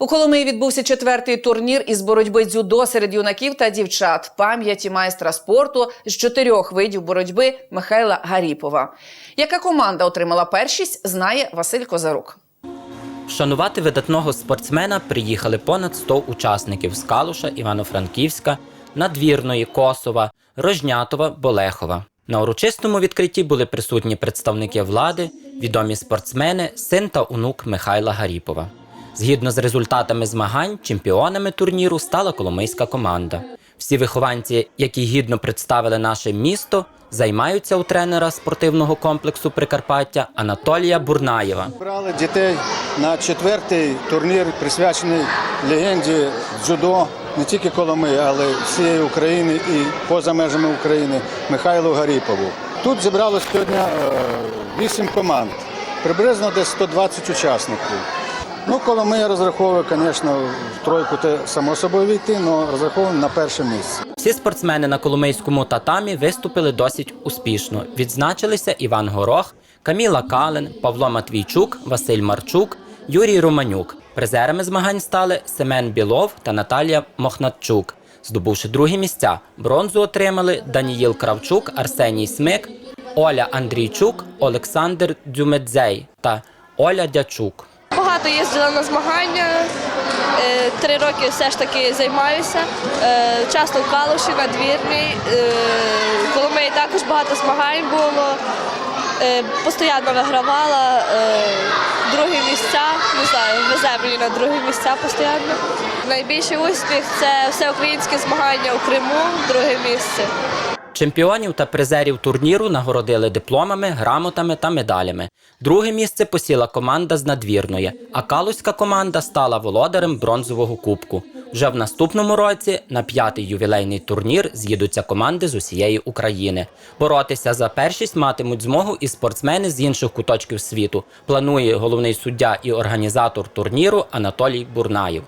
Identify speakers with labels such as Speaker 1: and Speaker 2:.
Speaker 1: У Коломиї відбувся четвертий турнір із боротьби дзюдо серед юнаків та дівчат пам'яті майстра спорту з чотирьох видів боротьби Михайла Гаріпова. Яка команда отримала першість, знає Василь Козарук.
Speaker 2: Вшанувати видатного спортсмена приїхали понад 100 учасників з Калуша, Івано-Франківська, Надвірної, Косова, Рожнятова, Болехова. На урочистому відкритті були присутні представники влади, відомі спортсмени, син та онук Михайла Гаріпова. Згідно з результатами змагань, чемпіонами турніру стала коломийська команда. Всі вихованці, які гідно представили наше місто, займаються у тренера спортивного комплексу Прикарпаття Анатолія Бурнаєва.
Speaker 3: Брали дітей на четвертий турнір, присвячений легенді дзюдо не тільки Коломи, але й всієї України і поза межами України Михайлу Гаріпову. Тут зібралось сьогодні е, вісім команд, приблизно десь 120 учасників. Ну, Коломия розраховує, звісно, в тройку те само собою війти, але розраховуємо на перше місце.
Speaker 2: Всі спортсмени на Коломийському татамі виступили досить успішно. Відзначилися Іван Горох, Каміла Калин, Павло Матвійчук, Василь Марчук, Юрій Романюк. Призерами змагань стали Семен Білов та Наталія Мохнатчук. Здобувши другі місця, бронзу отримали Даніїл Кравчук, Арсеній Смик, Оля Андрійчук, Олександр Дзюмедзей та Оля Дячук.
Speaker 4: Багато їздила на змагання. е, Три роки все ж таки займаюся. Е, Часто в Калуші, на Двірній. Е, Коломиї також багато змагань було. Постійно вигравала. Другі місця, не знаю, везе мені на другі місця постійно. Найбільший успіх це всеукраїнське змагання у Криму, друге місце.
Speaker 2: Чемпіонів та призерів турніру нагородили дипломами, грамотами та медалями. Друге місце посіла команда з надвірної, а калузька команда стала володарем бронзового кубку. Вже в наступному році на п'ятий ювілейний турнір з'їдуться команди з усієї України. Боротися за першість матимуть змогу і спортсмени з інших куточків світу. Планує головний суддя і організатор турніру Анатолій Бурнаєв.